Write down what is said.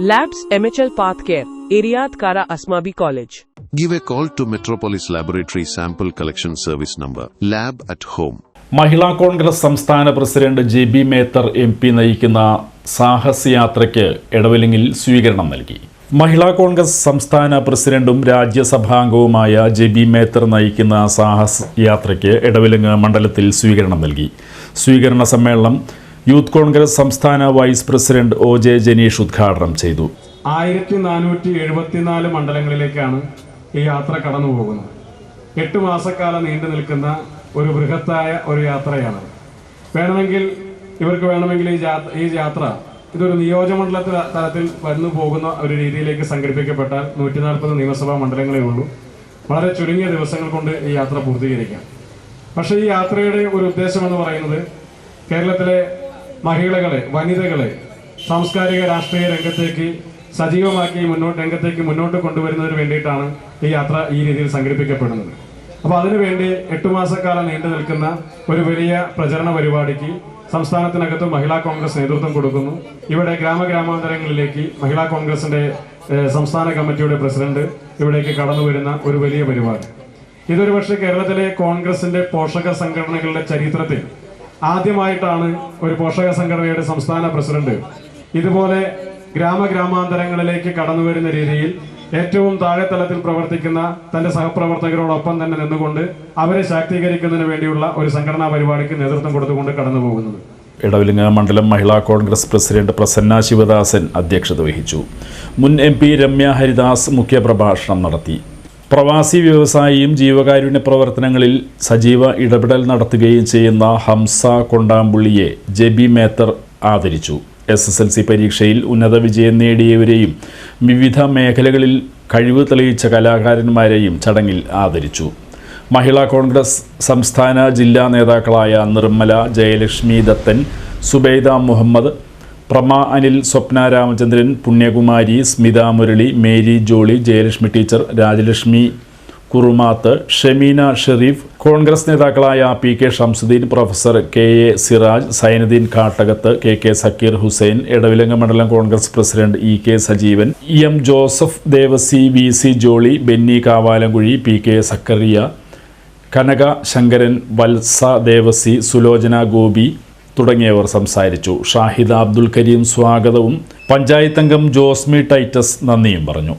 Labs MHL Path Care, Iriad Kara Asmabi College. Give a call to Metropolis Laboratory Sample Collection Service number, lab at home. Mahila Congress സംസ്ഥാന president Jebi Mather M P നയിക്കുന്ന സാഹസയാത്രയ്ക്ക് എടവലിങ്ങിൽ സ്വീകരണം നൽകി മഹിളാ Congress സംസ്ഥാന പ്രസിഡന്റും രാജ്യസഭാംഗവുമായ J B Mather നയിക്കുന്ന സാഹസ് യാത്രയ്ക്ക് എടവിലങ്ങ് മണ്ഡലത്തിൽ സ്വീകരണം നൽകി സ്വീകരണ സമ്മേളനം യൂത്ത് കോൺഗ്രസ് സംസ്ഥാന vice president O J Janeesh ഉദ്ഘാടനം ചെയ്തു. ആയിരത്തി നാനൂറ്റി എഴുപത്തിനാല് മണ്ഡലങ്ങളിലേക്കാണ് ഈ യാത്ര കടന്നു പോകുന്നത് എട്ട് മാസക്കാലം നീണ്ടു നിൽക്കുന്ന ഒരു ബൃഹത്തായ ഒരു യാത്രയാണ്. വേണമെങ്കിൽ ഇവർക്ക് വേണമെങ്കിൽ ഈ ഈ യാത്ര ഇതൊരു നിയോജകമണ്ഡല ത- തലത്തിൽ വന്നു പോകുന്ന ഒരു രീതിയിലേക്ക് സംഘടിപ്പിക്കപ്പെട്ടാൽ നൂറ്റി നാൽപ്പത് നിയമസഭാ മണ്ഡലങ്ങളേ ഉള്ളൂ. വളരെ ചുരുങ്ങിയ ദിവസങ്ങൾ കൊണ്ട് ഈ യാത്ര പൂർത്തീകരിക്കാം. പക്ഷേ ഈ യാത്രയുടെ ഒരു ഉദ്ദേശം എന്ന് പറയുന്നത് കേരളത്തിലെ മഹിളകളെ വനിതകളെ സാംസ്കാരിക രാഷ്ട്രീയ രംഗത്തേക്ക് സജീവമാക്കി മുന്നോട്ട് രംഗത്തേക്ക് മുന്നോട്ട് കൊണ്ടുവരുന്നതിന് വേണ്ടിയിട്ടാണ് ഈ യാത്ര ഈ രീതിയിൽ സംഘടിപ്പിക്കപ്പെടുന്നത്. അപ്പോൾ അതിനുവേണ്ടി എട്ടു മാസക്കാലം നീണ്ടു നിൽക്കുന്ന ഒരു വലിയ പ്രചരണ പരിപാടിക്ക് സംസ്ഥാനത്തിനകത്ത് മഹിളാ കോൺഗ്രസ് നേതൃത്വം കൊടുക്കുന്നു. ഇവിടെ ഗ്രാമഗ്രാമാന്തരങ്ങളിലേക്ക് മഹിളാ കോൺഗ്രസിന്റെ സംസ്ഥാന കമ്മിറ്റിയുടെ പ്രസിഡന്റ് ഇവിടേക്ക് കടന്നു വരുന്ന ഒരു വലിയ പരിപാടി. ഇതൊരു പക്ഷേ കേരളത്തിലെ കോൺഗ്രസിന്റെ പോഷക സംഘടനകളുടെ ചരിത്രത്തിൽ ആദ്യമായിട്ടാണ് ഒരു പോഷക സംഘടനയുടെ സംസ്ഥാന പ്രസിഡന്റ്. ഇതുപോലെ ഗ്രാമഗ്രാമാന്തരങ്ങളിലേക്ക് കടന്നു വരുന്ന രീതിയിൽ ഏറ്റവും താഴെത്തലത്തിൽ പ്രവർത്തിക്കുന്ന തന്റെ സഹപ്രവർത്തകരോടൊപ്പം തന്നെ നിന്നുകൊണ്ട് അവരെ ശാക്തീകരിക്കുന്നതിന് വേണ്ടിയുള്ള ഒരു സംഘടനാ പരിപാടിക്ക് നേതൃത്വം കൊടുത്തുകൊണ്ട് കടന്നു പോകുന്നത്. ഇടവിലിങ്ങ മണ്ഡലം മഹിളാ കോൺഗ്രസ് പ്രസിഡന്റ് പ്രസന്ന ശിവദാസൻ അധ്യക്ഷത വഹിച്ചു. മുൻ എം പി രമ്യ ഹരിദാസ് മുഖ്യപ്രഭാഷണം നടത്തി. പ്രവാസി വ്യവസായിയും ജീവകാരുണ്യ പ്രവർത്തനങ്ങളിൽ സജീവ ഇടപെടൽ നടത്തുകയും ചെയ്യുന്ന ഹംസ കൊണ്ടാമ്പുള്ളിയെ ജെബി മേത്തർ ആദരിച്ചു. എസ് എസ് എൽ സി പരീക്ഷയിൽ ഉന്നത വിജയം നേടിയവരെയും വിവിധ മേഖലകളിൽ കഴിവ് തെളിയിച്ച കലാകാരന്മാരെയും ചടങ്ങിൽ ആദരിച്ചു. മഹിളാ കോൺഗ്രസ് സംസ്ഥാന ജില്ലാ നേതാക്കളായ Nirmala Jayalakshmi Dathan Zubaida Muhammad Prema Anil Swapna Ramachandran Punyakumari Smitha Murali Mary Jolly Jayalakshmi teacher Rajalakshmi Kurumath Shameena Sherif Congress നേതാക്കളായ P K Shamsuddin professor K A Siraj Sainuddin Kattakath K K Sakkeer Hussain Edavilanga മണ്ഡലം Congress president E K Sajeevan E M Joseph Devasi V C Jolly Benny Kavalamkuzhi P K Sakkariya Kanaka Sankaran Valsa Devasi Sulochana Gopi തുടങ്ങിയവർ സംസാരിച്ചു. ഷാഹിദ അബ്ദുൽ കരീം സ്വാഗതവും പഞ്ചായത്തംഗം Josmi Titus നന്ദിയും പറഞ്ഞു.